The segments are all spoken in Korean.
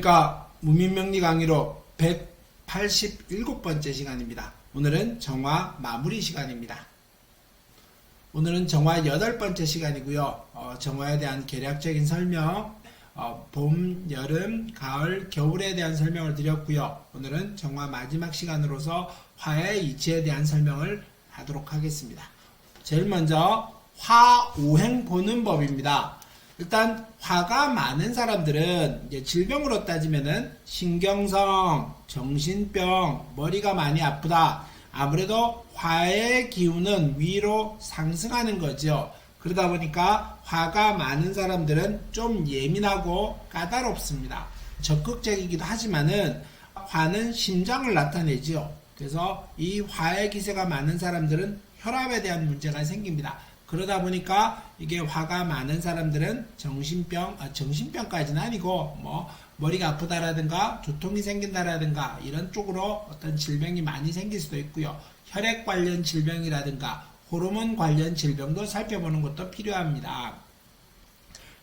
안녕하십니까. 무민명리 강의로 187번째 시간입니다. 오늘은 정화 마무리 시간입니다. 오늘은 정화 여덟 번째 시간이고요. 어, 정화에 대한 개략적인 설명, 어, 봄, 여름, 가을, 겨울에 대한 설명을 드렸고요. 오늘은 정화 마지막 시간으로서 화의 이치에 대한 설명을 하도록 하겠습니다. 제일 먼저 화 오행 보는 법입니다. 일단 화가 많은 사람들은 이제 질병으로 따지면은 신경성, 정신병, 머리가 많이 아프다. 아무래도 화의 기운은 위로 상승하는 거죠. 그러다 보니까 화가 많은 사람들은 좀 예민하고 까다롭습니다. 적극적이기도 하지만은 화는 심장을 나타내죠. 그래서 이 화의 기세가 많은 사람들은 혈압에 대한 문제가 생깁니다. 그러다 보니까 이게 화가 많은 사람들은 정신병, 아, 정신병까지는 아니고 뭐 머리가 아프다라든가 두통이 생긴다라든가 이런 쪽으로 어떤 질병이 많이 생길 수도 있고요. 혈액 관련 질병이라든가 호르몬 관련 질병도 살펴보는 것도 필요합니다.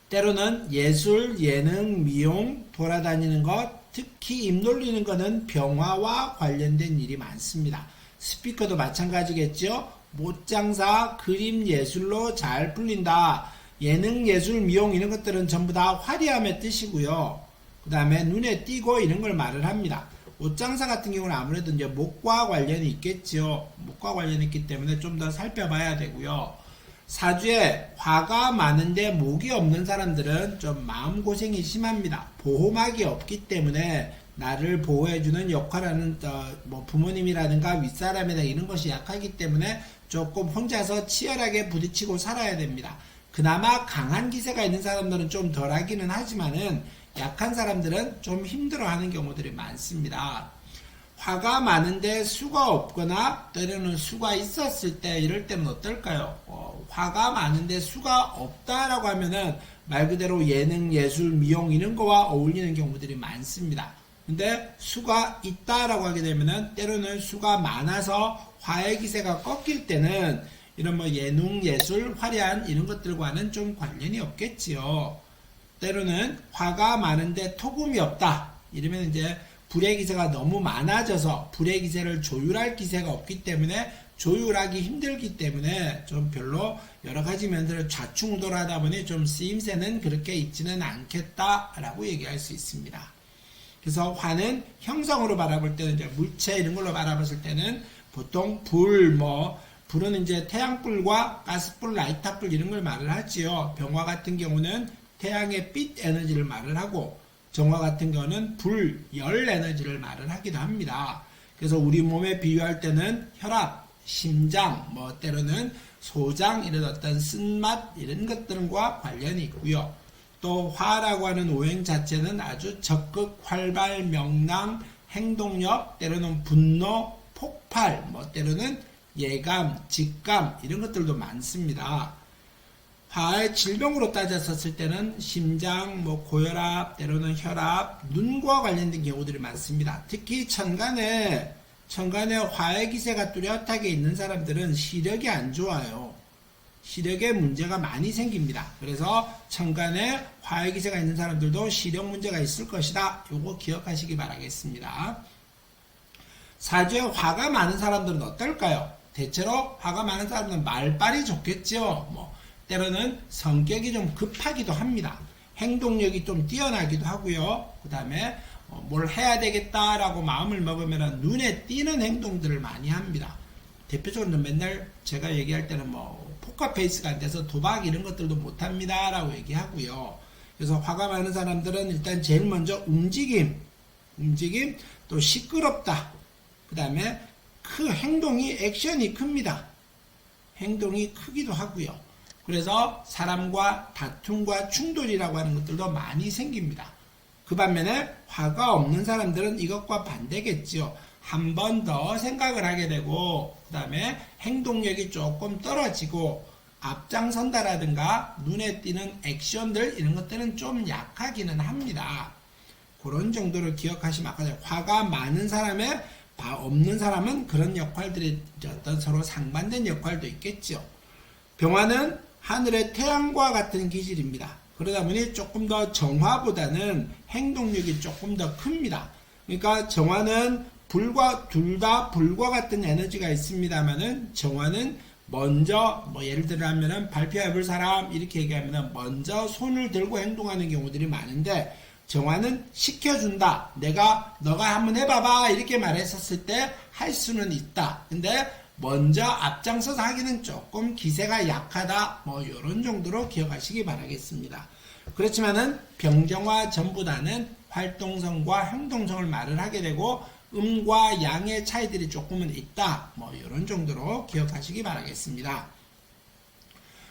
때로는 예술, 예능, 미용, 돌아다니는 것, 특히 입 놀리는 것은 병화와 관련된 일이 많습니다. 스피커도 마찬가지겠죠? 못장사, 그림 예술로 잘 풀린다. 예능, 예술, 미용 이런 것들은 전부 다 화려함의 뜻이고요. 그 다음에 눈에 띄고 이런 걸 말을 합니다. 옷장사 같은 경우는 아무래도 이제 목과 관련이 있겠죠. 목과 관련이 있기 때문에 좀 더 살펴봐야 되고요. 사주에 화가 많은데 목이 없는 사람들은 좀 마음고생이 심합니다. 보호막이 없기 때문에 나를 보호해주는 역할하는 어, 뭐 부모님이라든가 윗사람이나 이런 것이 약하기 때문에 조금 혼자서 치열하게 부딪히고 살아야 됩니다. 그나마 강한 기세가 있는 사람들은 좀 덜하기는 하지만은 약한 사람들은 좀 힘들어하는 경우들이 많습니다. 화가 많은데 수가 없거나 때로는 수가 있었을 때 이럴 때는 어떨까요? 어, 화가 많은데 수가 없다라고 하면은 말 그대로 예능, 예술, 미용 이런 거와 어울리는 경우들이 많습니다. 근데 수가 있다라고 하게 되면은 때로는 수가 많아서 화의 기세가 꺾일 때는 이런 뭐 예능, 예술, 화려한 이런 것들과는 좀 관련이 없겠지요. 때로는 화가 많은데 토금이 없다. 이러면 이제 불의 기세가 너무 많아져서 불의 기세를 조율할 기세가 없기 때문에 조율하기 힘들기 때문에 좀 별로 여러 가지 면들을 좌충우돌하다 보니 좀 쓰임새는 그렇게 있지는 않겠다라고 얘기할 수 있습니다. 그래서 화는 형성으로 바라볼 때는 이제 물체 이런 걸로 바라봤을 때는 보통 불, 뭐, 불은 이제 태양불과 가스불, 라이터불 이런 걸 말을 하지요. 병화 같은 경우는 태양의 빛 에너지를 말을 하고 정화 같은 경우는 불, 열 에너지를 말을 하기도 합니다. 그래서 우리 몸에 비유할 때는 혈압, 심장, 뭐 때로는 소장 이런 어떤 쓴맛 이런 것들과 관련이 있고요. 또 화라고 하는 오행 자체는 아주 적극, 활발, 명랑, 행동력, 때로는 분노, 폭발, 뭐 때로는 예감, 직감 이런 것들도 많습니다. 화의 질병으로 따졌었을 때는 심장, 뭐 고혈압, 때로는 혈압, 눈과 관련된 경우들이 많습니다. 특히 천간에 천간에 화의 기세가 뚜렷하게 있는 사람들은 시력이 안 좋아요. 시력에 문제가 많이 생깁니다. 그래서 천간에 화의 기세가 있는 사람들도 시력 문제가 있을 것이다. 요거 기억하시기 바라겠습니다. 사주에 화가 많은 사람들은 어떨까요? 대체로 화가 많은 사람들은 말빨이 좋겠죠. 뭐 때로는 성격이 좀 급하기도 합니다. 행동력이 좀 뛰어나기도 하고요. 그 다음에 뭘 해야 되겠다라고 마음을 먹으면 눈에 띄는 행동들을 많이 합니다. 대표적으로 맨날 제가 얘기할 때는 뭐 포커페이스가 안 돼서 도박 이런 것들도 못합니다 라고 얘기하고요. 그래서 화가 많은 사람들은 일단 제일 먼저 움직임, 움직임, 또 시끄럽다. 그 다음에 그 행동이 액션이 큽니다. 행동이 크기도 하고요. 그래서 사람과 다툼과 충돌이라고 하는 것들도 많이 생깁니다. 그 반면에 화가 없는 사람들은 이것과 반대겠지요. 한 번 더 생각을 하게 되고, 그 다음에 행동력이 조금 떨어지고, 앞장선다라든가 눈에 띄는 액션들 이런 것들은 좀 약하기는 합니다. 그런 정도를 기억하시면 아까 화가 많은 사람에 없는 사람은 그런 역할들이 어떤 서로 상반된 역할도 있겠죠. 병화는 하늘의 태양과 같은 기질입니다. 그러다 보니 조금 더 정화보다는 행동력이 조금 더 큽니다. 그러니까 정화는 불과 둘 다 불과 같은 에너지가 있습니다만은 정화는 먼저 뭐 예를 들자면은 발표 해 볼 사람 이렇게 얘기하면은 먼저 손을 들고 행동하는 경우들이 많은데 정화는 시켜준다. 내가 너가 한번 해봐봐 이렇게 말했었을 때 할 수는 있다. 근데 먼저 앞장서서 하기는 조금 기세가 약하다. 뭐 이런 정도로 기억하시기 바라겠습니다. 그렇지만은 병정화 전보다는 활동성과 행동성을 말을 하게 되고 음과 양의 차이들이 조금은 있다. 뭐 이런 정도로 기억하시기 바라겠습니다.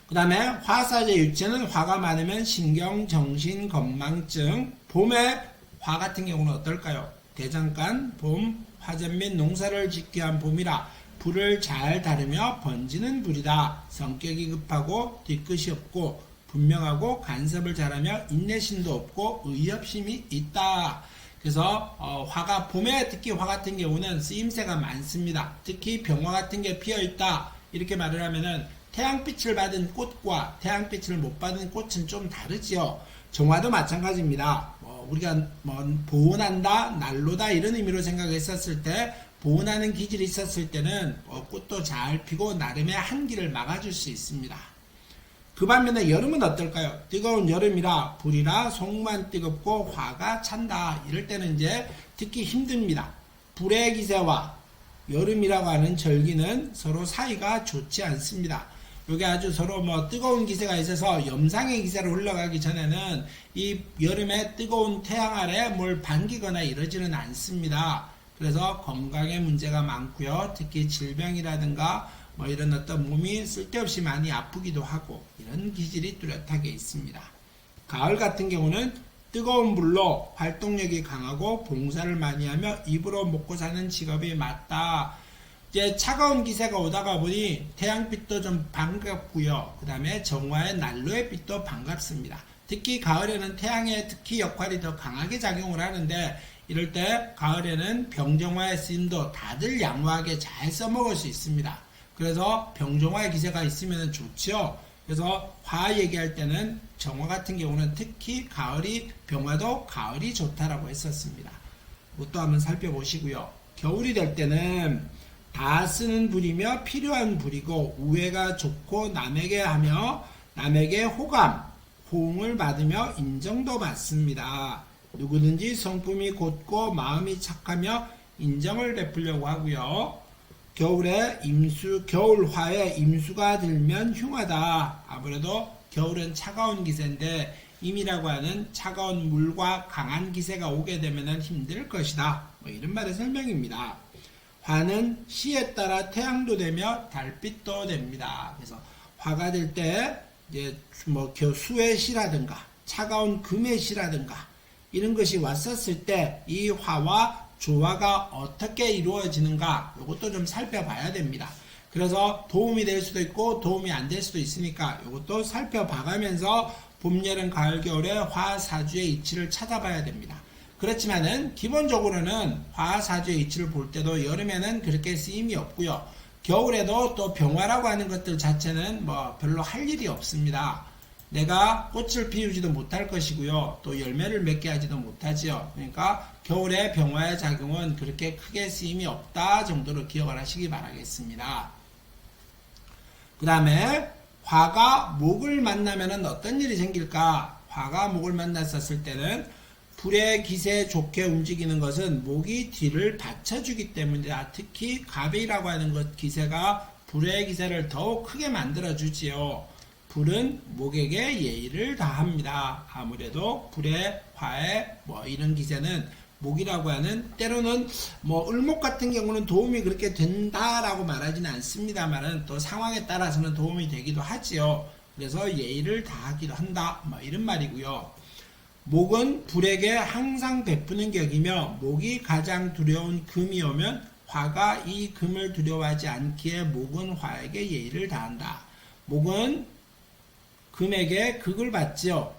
그 다음에 화사제 유체는 화가 많으면 신경, 정신, 건망증. 봄에 화 같은 경우는 어떨까요? 대장간, 봄, 화전 및 농사를 짓기 위한 봄이라 불을 잘 다루며 번지는 불이다. 성격이 급하고 뒤끝이 없고 분명하고 간섭을 잘하며 인내심도 없고 의협심이 있다. 그래서 어, 화가 봄에 특히 화 같은 경우는 쓰임새가 많습니다. 특히 병화 같은 게 피어 있다. 이렇게 말을 하면은 태양빛을 받은 꽃과 태양빛을 못 받은 꽃은 좀 다르지요. 정화도 마찬가지입니다. 뭐 우리가 뭐 보온한다, 난로다 이런 의미로 생각했었을 때 보온하는 기질이 있었을 때는 어, 꽃도 잘 피고 나름의 한기를 막아줄 수 있습니다. 그 반면에 여름은 어떨까요? 뜨거운 여름이라 불이라 속만 뜨겁고 화가 찬다. 이럴 때는 이제 듣기 힘듭니다. 불의 기세와 여름이라고 하는 절기는 서로 사이가 좋지 않습니다. 이게 아주 서로 뭐 뜨거운 기세가 있어서 염상의 기세로 흘러가기 전에는 이 여름에 뜨거운 태양 아래 뭘 반기거나 이러지는 않습니다. 그래서 건강에 문제가 많고요. 특히 질병이라든가 뭐 이런 어떤 몸이 쓸데없이 많이 아프기도 하고 이런 기질이 뚜렷하게 있습니다. 가을 같은 경우는 뜨거운 불로 활동력이 강하고 봉사를 많이 하며 입으로 먹고 사는 직업이 맞다. 이제 차가운 기세가 오다가 보니 태양빛도 좀 반갑고요. 그 다음에 정화의 난로의 빛도 반갑습니다. 특히 가을에는 태양의 특히 역할이 더 강하게 작용을 하는데 이럴 때 가을에는 병정화의 쓰임도 다들 양호하게 잘 써먹을 수 있습니다. 그래서 병정화의 기세가 있으면 좋죠. 그래서 화 얘기할 때는 정화 같은 경우는 특히 가을이 병화도 가을이 좋다라고 했었습니다. 그것도 한번 살펴보시고요. 겨울이 될 때는 다 쓰는 불이며 필요한 불이고 우애가 좋고 남에게 하며 남에게 호감, 호응을 받으며 인정도 받습니다. 누구든지 성품이 곧고 마음이 착하며 인정을 베풀려고 하고요. 겨울에 임수, 겨울화에 임수가 들면 흉하다. 아무래도 겨울은 차가운 기세인데 임이라고 하는 차가운 물과 강한 기세가 오게 되면 힘들 것이다. 뭐 이런 말의 설명입니다. 화는 시에 따라 태양도 되며 달빛도 됩니다. 그래서 화가 될 때 이제 뭐 수의 시라든가 차가운 금의 시라든가 이런 것이 왔었을 때 이 화와 조화가 어떻게 이루어지는가 이것도 좀 살펴봐야 됩니다. 그래서 도움이 될 수도 있고 도움이 안 될 수도 있으니까 이것도 살펴봐가면서 봄, 여름, 가을, 겨울에 화사주의 이치를 찾아봐야 됩니다. 그렇지만은 기본적으로는 화사주의 이치를 볼 때도 여름에는 그렇게 쓰임이 없고요. 겨울에도 또 병화라고 하는 것들 자체는 뭐 별로 할 일이 없습니다. 내가 꽃을 피우지도 못할 것이고요. 또 열매를 맺게 하지도 못하지요. 그러니까 겨울에 병화의 작용은 그렇게 크게 쓰임이 없다 정도로 기억을 하시기 바라겠습니다. 그 다음에 화가 목을 만나면 어떤 일이 생길까? 화가 목을 만났었을 때는 불의 기세 좋게 움직이는 것은 목이 뒤를 받쳐주기 때문이다. 특히 갑이라고 하는 것 기세가 불의 기세를 더욱 크게 만들어주지요. 불은 목에게 예의를 다합니다. 아무래도 불의 화의 뭐 이런 기세는 목이라고 하는 때로는 뭐 을목 같은 경우는 도움이 그렇게 된다라고 말하지는 않습니다만은 또 상황에 따라서는 도움이 되기도 하지요. 그래서 예의를 다하기도 한다. 뭐 이런 말이고요. 목은 불에게 항상 베푸는 격이며 목이 가장 두려운 금이 오면 화가 이 금을 두려워하지 않기에 목은 화에게 예의를 다한다. 목은 금에게 극을 받지요.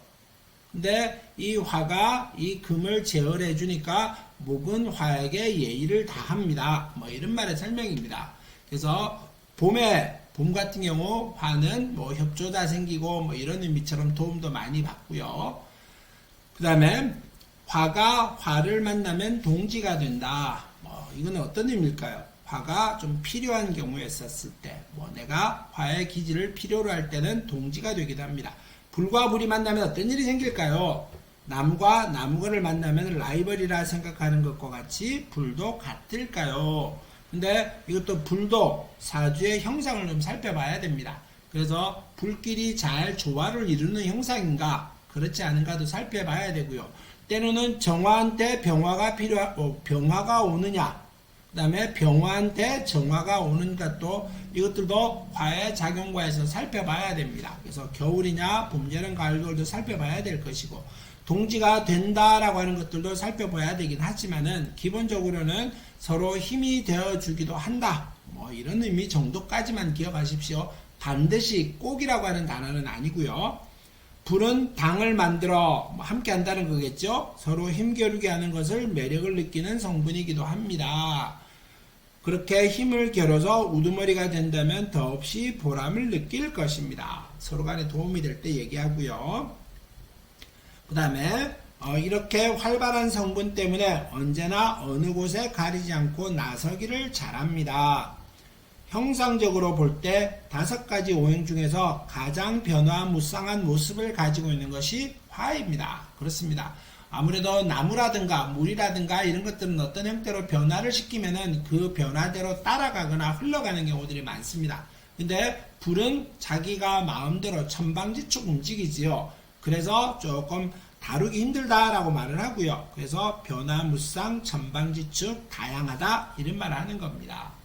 근데 이 화가 이 금을 제어해 주니까 목은 화에게 예의를 다합니다. 뭐 이런 말의 설명입니다. 그래서 봄에 봄 같은 경우 화는 뭐 협조다 생기고 뭐 이런 의미처럼 도움도 많이 받고요. 그 다음에 화가 화를 만나면 동지가 된다. 뭐 이거는 어떤 의미일까요? 화가 좀 필요한 경우에 썼을 때, 뭐 내가 화의 기질을 필요로 할 때는 동지가 되기도 합니다. 불과 불이 만나면 어떤 일이 생길까요? 남과 나무를 만나면 라이벌이라 생각하는 것과 같이 불도 같을까요? 근데 이것도 불도 사주의 형상을 좀 살펴봐야 됩니다. 그래서 불길이 잘 조화를 이루는 형상인가 그렇지 않은가도 살펴봐야 되고요. 때로는 정화한테 병화가 필요하, 어, 병화가 오느냐, 그 다음에 병화한테 정화가 오는 것도 이것들도 화의 작용과에서 살펴봐야 됩니다. 그래서 겨울이냐, 봄, 여름, 가을, 겨울도 살펴봐야 될 것이고, 동지가 된다라고 하는 것들도 살펴봐야 되긴 하지만은, 기본적으로는 서로 힘이 되어 주기도 한다. 뭐 이런 의미 정도까지만 기억하십시오. 반드시 꼭이라고 하는 단어는 아니고요. 불은 당을 만들어 뭐 함께 한다는 거겠죠. 서로 힘겨루게 하는 것을 매력을 느끼는 성분이기도 합니다. 그렇게 힘을 겨뤄서 우두머리가 된다면 더없이 보람을 느낄 것입니다. 서로 간에 도움이 될 때 얘기하고요. 그 다음에 어, 이렇게 활발한 성분 때문에 언제나 어느 곳에 가리지 않고 나서기를 잘합니다. 형상적으로 볼 때 다섯 가지 오행 중에서 가장 변화무쌍한 모습을 가지고 있는 것이 화입니다. 그렇습니다. 아무래도 나무라든가 물이라든가 이런 것들은 어떤 형태로 변화를 시키면은 그 변화대로 따라가거나 흘러가는 경우들이 많습니다. 근데 불은 자기가 마음대로 천방지축 움직이지요. 그래서 조금 다루기 힘들다라고 말을 하고요. 그래서 변화무쌍, 천방지축, 다양하다 이런 말을 하는 겁니다.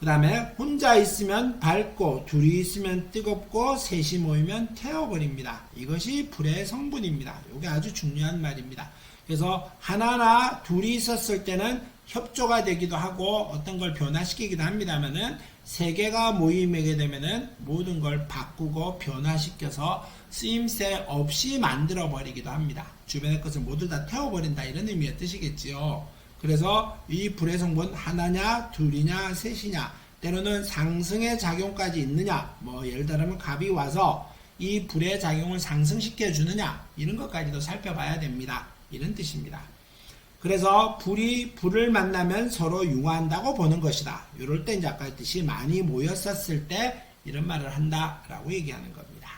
그 다음에 혼자 있으면 밝고 둘이 있으면 뜨겁고 셋이 모이면 태워버립니다. 이것이 불의 성분입니다. 이게 아주 중요한 말입니다. 그래서 하나나 둘이 있었을 때는 협조가 되기도 하고 어떤 걸 변화시키기도 합니다만은 세 개가 모임하게 되면은 모든 걸 바꾸고 변화시켜서 쓰임새 없이 만들어 버리기도 합니다. 주변의 것을 모두 다 태워버린다 이런 의미의 뜻이겠지요. 그래서 이 불의 성분 하나냐 둘이냐 셋이냐 때로는 상승의 작용까지 있느냐 뭐 예를 들면 갑이 와서 이 불의 작용을 상승시켜 주느냐 이런 것까지도 살펴봐야 됩니다. 이런 뜻입니다. 그래서 불이 불을 만나면 서로 융화한다고 보는 것이다. 이럴 때 이제 아까 했듯이 많이 모였었을 때 이런 말을 한다라고 얘기하는 겁니다.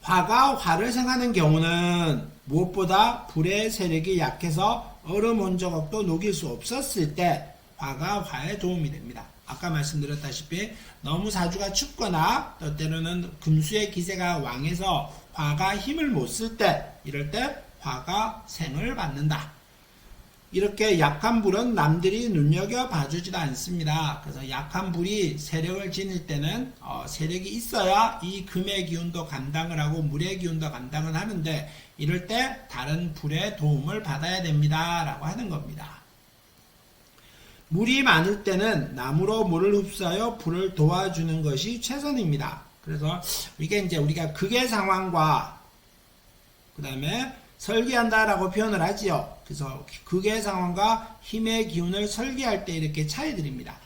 화가 화를 생하는 경우는 무엇보다 불의 세력이 약해서 얼음 온조각도 녹일 수 없었을 때 화가 화에 도움이 됩니다. 아까 말씀드렸다시피 너무 사주가 춥거나 또 때로는 금수의 기세가 왕해서 화가 힘을 못 쓸 때 이럴 때 화가 생을 받는다. 이렇게 약한 불은 남들이 눈여겨 봐주지도 않습니다. 그래서 약한 불이 세력을 지닐 때는 어, 세력이 있어야 이 금의 기운도 감당을 하고 물의 기운도 감당을 하는데 이럴 때 다른 불의 도움을 받아야 됩니다. 라고 하는 겁니다. 물이 많을 때는 나무로 물을 흡수하여 불을 도와주는 것이 최선입니다. 그래서 이게 이제 우리가 극의 상황과 그 다음에 설계한다라고 표현을 하지요. 그래서 극의 상황과 힘의 기운을 설계할 때 이렇게 차이드립니다.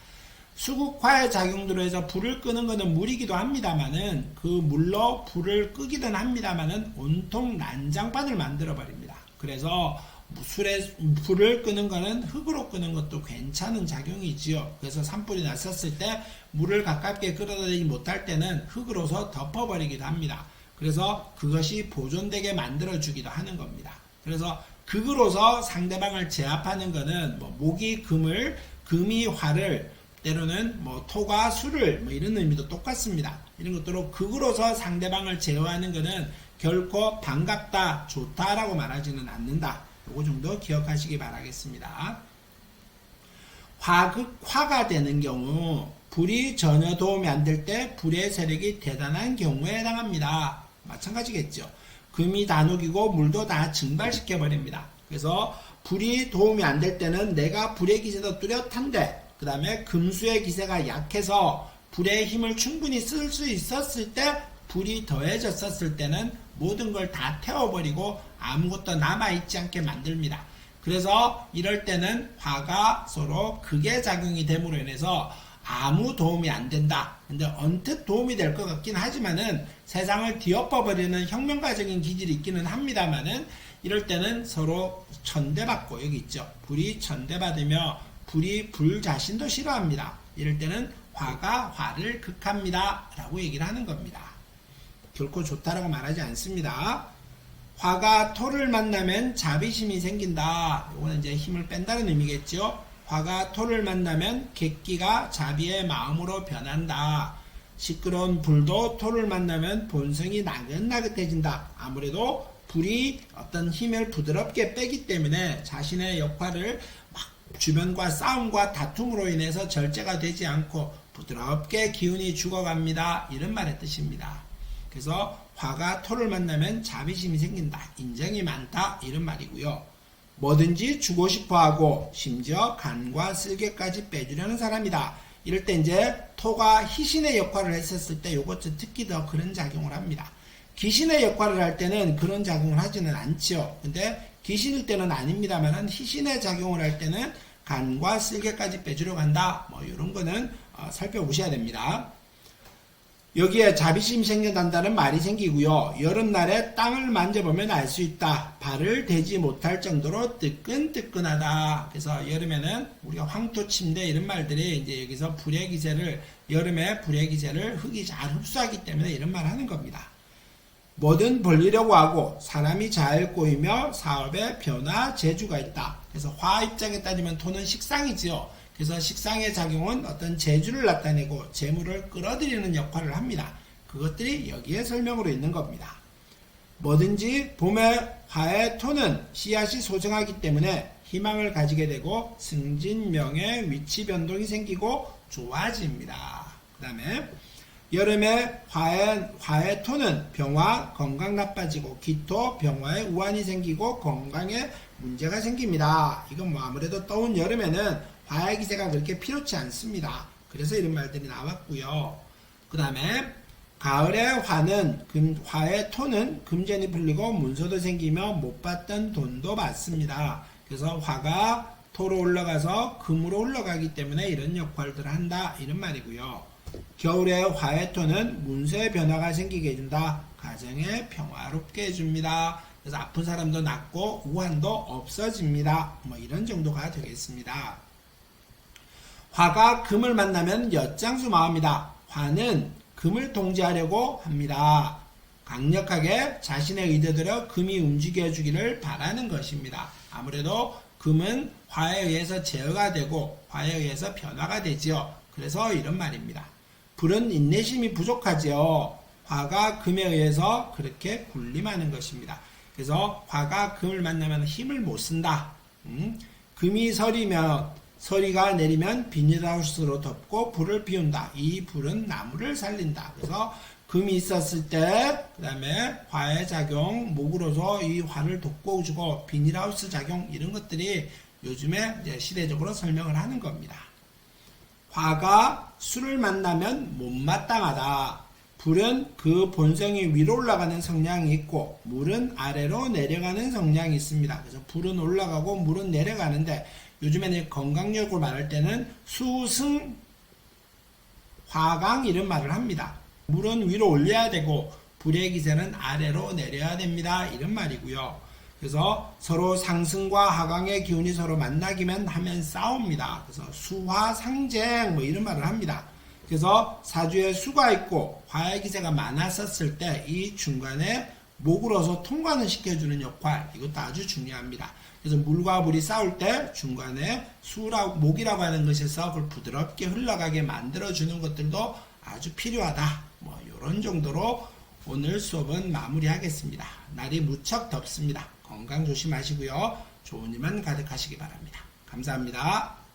수국화의 작용으로 해서 불을 끄는 것은 물이기도 합니다만은 그 물로 불을 끄기는 합니다만은 온통 난장판을 만들어 버립니다. 그래서 술에 불을 끄는 것은 흙으로 끄는 것도 괜찮은 작용이지요. 그래서 산불이 났었을 때 물을 가깝게 끌어들이지 못할 때는 흙으로서 덮어버리기도 합니다. 그래서 그것이 보존되게 만들어주기도 하는 겁니다. 그래서 극으로서 상대방을 제압하는 것은 뭐 목이 금을, 금이 화를, 때로는 뭐 토가 수를 뭐 이런 의미도 똑같습니다. 이런 것들로 극으로서 상대방을 제어하는 것은 결코 반갑다, 좋다라고 말하지는 않는다. 요거 정도 기억하시기 바라겠습니다. 화극화가 되는 경우 불이 전혀 도움이 안 될 때 불의 세력이 대단한 경우에 해당합니다. 마찬가지겠죠. 금이 다 녹이고 물도 다 증발시켜 버립니다. 그래서 불이 도움이 안 될 때는 내가 불의 기세도 뚜렷한데 그 다음에 금수의 기세가 약해서 불의 힘을 충분히 쓸 수 있었을 때 불이 더해졌었을 때는 모든 걸 다 태워버리고 아무것도 남아있지 않게 만듭니다. 그래서 이럴 때는 화가 서로 극의 작용이 됨으로 인해서 아무 도움이 안 된다. 근데 언뜻 도움이 될 것 같긴 하지만은 세상을 뒤엎어버리는 혁명가적인 기질이 있기는 합니다만은 이럴 때는 서로 천대받고 여기 있죠. 불이 천대받으며 불이 불 자신도 싫어합니다. 이럴 때는 화가 화를 극합니다. 라고 얘기를 하는 겁니다. 결코 좋다라고 말하지 않습니다. 화가 토를 만나면 자비심이 생긴다. 이거는 이제 힘을 뺀다는 의미겠죠. 화가 토를 만나면 객기가 자비의 마음으로 변한다. 시끄러운 불도 토를 만나면 본성이 나긋나긋해진다. 아무래도 불이 어떤 힘을 부드럽게 빼기 때문에 자신의 역할을 막 주변과 싸움과 다툼으로 인해서 절제가 되지 않고 부드럽게 기운이 죽어갑니다. 이런 말의 뜻입니다. 그래서 화가 토를 만나면 자비심이 생긴다. 인정이 많다. 이런 말이고요. 뭐든지 주고 싶어 하고 심지어 간과 쓸개까지 빼주려는 사람이다. 이럴 때 이제 토가 희신의 역할을 했었을 때 요것도 특히 더 그런 작용을 합니다. 귀신의 역할을 할 때는 그런 작용을 하지는 않죠. 근데 귀신일 때는 아닙니다만은 희신의 작용을 할 때는 간과 쓸개까지 빼주려고 한다. 뭐 이런 거는 어, 살펴보셔야 됩니다. 여기에 자비심이 생겨난다는 말이 생기고요. 여름날에 땅을 만져보면 알 수 있다. 발을 대지 못할 정도로 뜨끈뜨끈하다. 그래서 여름에는 우리가 황토 침대 이런 말들이 이제 여기서 불의 기세를 여름에 불의 기세를 흙이 잘 흡수하기 때문에 이런 말 하는 겁니다. 뭐든 벌리려고 하고 사람이 잘 꼬이며 사업에 변화 재주가 있다. 그래서 화 입장에 따지면 토는 식상이지요. 그래서 식상의 작용은 어떤 재주를 나타내고 재물을 끌어들이는 역할을 합니다. 그것들이 여기에 설명으로 있는 겁니다. 뭐든지 봄의 화의 토는 씨앗이 소중하기 때문에 희망을 가지게 되고 승진명의 위치 변동이 생기고 좋아집니다. 그 다음에 여름에 화의, 화의 토는 병화, 건강 나빠지고 기토, 병화에 우환이 생기고 건강에 문제가 생깁니다. 이건 뭐 아무래도 떠온 여름에는 화의 기세가 그렇게 필요치 않습니다. 그래서 이런 말들이 나왔고요. 그 다음에 가을의 화는 금, 화의 토는 금전이 풀리고 문서도 생기며 못 받던 돈도 받습니다. 그래서 화가 토로 올라가서 금으로 올라가기 때문에 이런 역할들을 한다 이런 말이고요. 겨울의 화의 토는 문서의 변화가 생기게 해준다. 가정에 평화롭게 해줍니다. 그래서 아픈 사람도 낫고 우환도 없어집니다. 뭐 이런 정도가 되겠습니다. 화가 금을 만나면 엿장수 마음이다. 화는 금을 통제하려고 합니다. 강력하게 자신의 의도대로 금이 움직여 주기를 바라는 것입니다. 아무래도 금은 화에 의해서 제어가 되고 화에 의해서 변화가 되지요. 그래서 이런 말입니다. 불은 인내심이 부족하지요. 화가 금에 의해서 그렇게 군림하는 것입니다. 그래서 화가 금을 만나면 힘을 못 쓴다. 음? 금이 서리면 서리가 내리면 비닐하우스로 덮고 불을 피운다. 이 불은 나무를 살린다. 그래서 금이 있었을 때, 그 다음에 화의 작용, 목으로서 이 화를 돋궈주고 비닐하우스 작용, 이런 것들이 요즘에 시대적으로 설명을 하는 겁니다. 화가 술을 만나면 못마땅하다. 불은 그 본성이 위로 올라가는 성향이 있고 물은 아래로 내려가는 성향이 있습니다. 그래서 불은 올라가고 물은 내려가는데 요즘에는 건강력을 말할 때는 수승 화강 이런 말을 합니다. 물은 위로 올려야 되고 불의 기세는 아래로 내려야 됩니다. 이런 말이고요. 그래서 서로 상승과 하강의 기운이 서로 만나기만 하면 싸웁니다. 그래서 수화 상쟁 뭐 이런 말을 합니다. 그래서 사주에 수가 있고 화의 기세가 많았었을 때 이 중간에 목으로서 통과는 시켜주는 역할 이것도 아주 중요합니다. 그래서 물과 물이 싸울 때 중간에 수라고 목이라고 하는 것에서 그걸 부드럽게 흘러가게 만들어주는 것들도 아주 필요하다. 뭐 이런 정도로 오늘 수업은 마무리하겠습니다. 날이 무척 덥습니다. 건강 조심하시고요. 좋은 일만 가득하시기 바랍니다. 감사합니다.